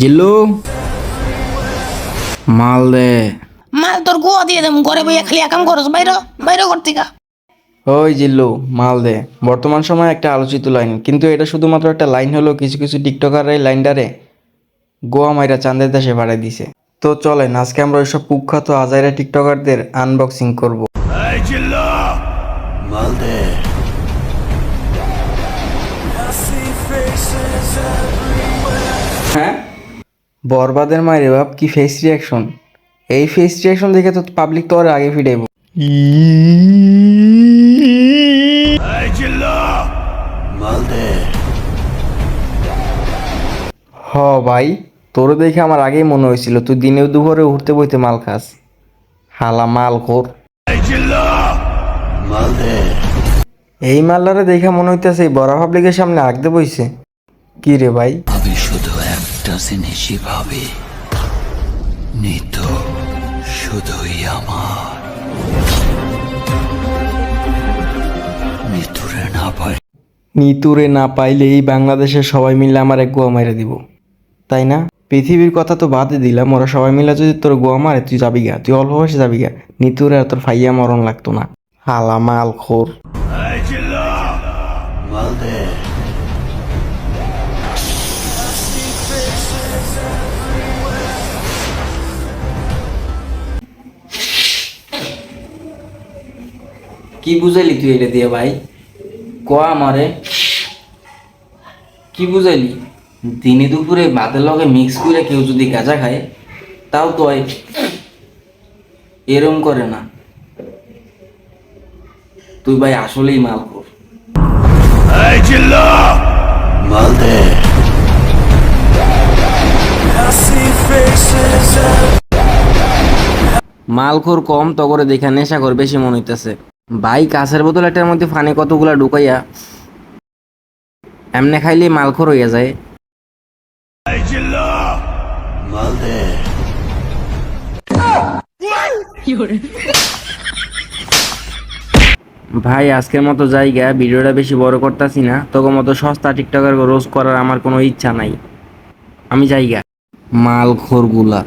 জিল্লু? মাল দে। মাল তোর গোয়া দিয়ে দেম ঘরে বইয়া খালি একাম করস বাইর বাইর ঘর থেকে। ওই জিল্লু মাল দে। বর্তমান সময়ে একটা আলোচিত লাইন কিন্তু এটা শুধুমাত্র একটা লাইন হলো কিছু কিছু টিকটকার এই লাইনটারে গোয়া মাইরা চাঁদের দেশে ভাড়ায় দিছে। তো চলেন আজকে আমরা ওইসব কুখ্যাত আজাইরা টিকটকারদের আনবক্সিং করব। হ্যাঁ বরবাদের মায়ের বাপ কি ফেস রিয়াকশন এই ফেস রিয়াকশন দেখে তো পাবলিক তো আর আগে ফিরাইব। হ ভাই তোর দেখে আমার আগেই মনে হয়েছিল তুই দিনে দুপুরে উঠতে বইতে মাল খাস। হালা মাল খোর। এই মালটারে দেখে মনে হইতেছে বড় পাবলিকের সামনে আগতে বইছে। কি রে ভাই? নিত শুধুই আমার নিতুরে না পাই নিতুরে না পাইলে এই বাংলাদেশের সবাই মিলে আমার এক গোয়া মাইরে দিব। তাই না? পৃথিবীর কথা তো বাদে দিলাম ওরা সবাই মিলে যদি তোর গোয়া মারে তুই যাবি গা তুই অল্প বয়সে যাবি গা। নিতুরে আর তোর ফাইয়া মরণ লাগতো না। হালা মাল খোর কি বুঝাইলি তুই এটা দিয়ে ভাই? কোয়া আমারে? কি বুঝাইলি? দিনে দুপুরে ভাতের লগে মিক্স করে কেউ যদি গাঁজা খায় তাও তো এরম করে না। তুই ভাই আসলেই মাল কর মালখোর কম তো করে দেখা নেশা কর বেশি মনে হইতেছে। ভাই কাছের বোতল একটার মধ্যে ফানে কতগুলা ঢুকাইয়া এমনে খাইলে মালখোর হইয়া যায়। ভাই, আজকের মতো জায়গা, ভিডিওটা বেশি বড় করতেছি না। তোকে মতো সস্তা টিকটকার রোজ করার আমার কোনো ইচ্ছা নাই। আমি জায়গা মাল খোরগুলা।